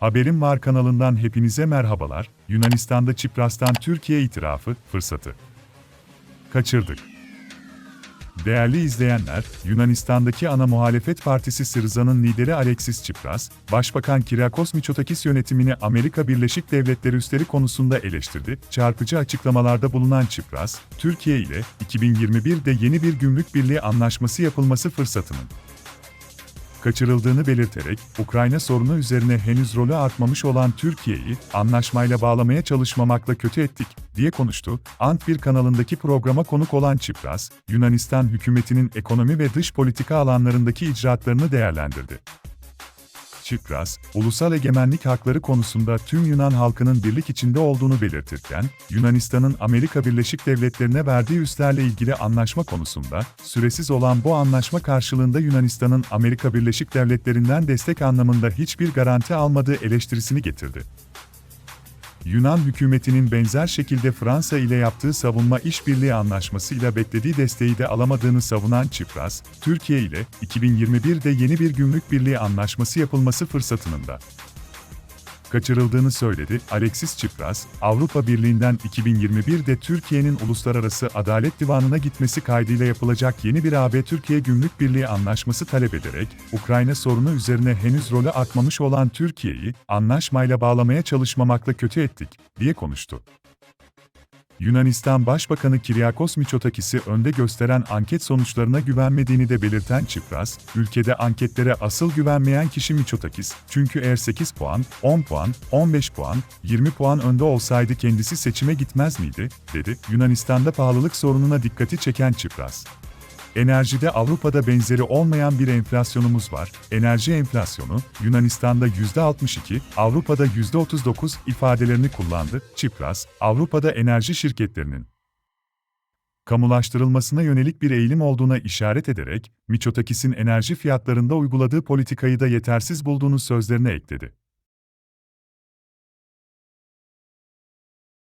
Haberim Var kanalından hepinize merhabalar. Yunanistan'da Çipras'tan Türkiye itirafı fırsatı. Kaçırdık. Değerli izleyenler, Yunanistan'daki ana muhalefet partisi Sırza'nın lideri Alexis Tsipras, Başbakan Kyriakos Mitsotakis yönetimini Amerika Birleşik Devletleri üstleri konusunda eleştirdi. Çarpıcı açıklamalarda bulunan Tsipras, Türkiye ile 2021'de yeni bir gümrük birliği anlaşması yapılması fırsatının kaçırıldığını belirterek, Ukrayna sorunu üzerine henüz rolü artmamış olan Türkiye'yi anlaşmayla bağlamaya çalışmamakla kötü ettik, diye konuştu. Ant 1 kanalındaki programa konuk olan Çipras, Yunanistan hükümetinin ekonomi ve dış politika alanlarındaki icraatlarını değerlendirdi. Çipras, ulusal egemenlik hakları konusunda tüm Yunan halkının birlik içinde olduğunu belirtirken, Yunanistan'ın Amerika Birleşik Devletleri'ne verdiği üslerle ilgili anlaşma konusunda, süresiz olan bu anlaşma karşılığında Yunanistan'ın Amerika Birleşik Devletleri'nden destek anlamında hiçbir garanti almadığı eleştirisini getirdi. Yunan hükümetinin benzer şekilde Fransa ile yaptığı savunma işbirliği anlaşmasıyla beklediği desteği de alamadığını savunan Çipras, Türkiye ile 2021'de yeni bir gümrük birliği anlaşması yapılması fırsatının da kaçırıldığını söyledi. Alexis Tsipras, Avrupa Birliği'nden 2021'de Türkiye'nin Uluslararası Adalet Divanı'na gitmesi kaydıyla yapılacak yeni bir AB-Türkiye Gümrük Birliği anlaşması talep ederek, Ukrayna sorunu üzerine henüz rolü artmamış olan Türkiye'yi anlaşmayla bağlamaya çalışmamakla kötü ettik, diye konuştu. Yunanistan Başbakanı Kyriakos Mitsotakis'i önde gösteren anket sonuçlarına güvenmediğini de belirten Çipras, ülkede anketlere asıl güvenmeyen kişi Mitsotakis, çünkü eğer 8 puan, 10 puan, 15 puan, 20 puan önde olsaydı kendisi seçime gitmez miydi, dedi. Yunanistan'da pahalılık sorununa dikkati çeken Çipras. Enerjide Avrupa'da benzeri olmayan bir enflasyonumuz var. Enerji enflasyonu, Yunanistan'da %62, Avrupa'da %39 ifadelerini kullandı. Çipras, Avrupa'da enerji şirketlerinin kamulaştırılmasına yönelik bir eğilim olduğuna işaret ederek, Mitsotakis'in enerji fiyatlarında uyguladığı politikayı da yetersiz bulduğunu sözlerine ekledi.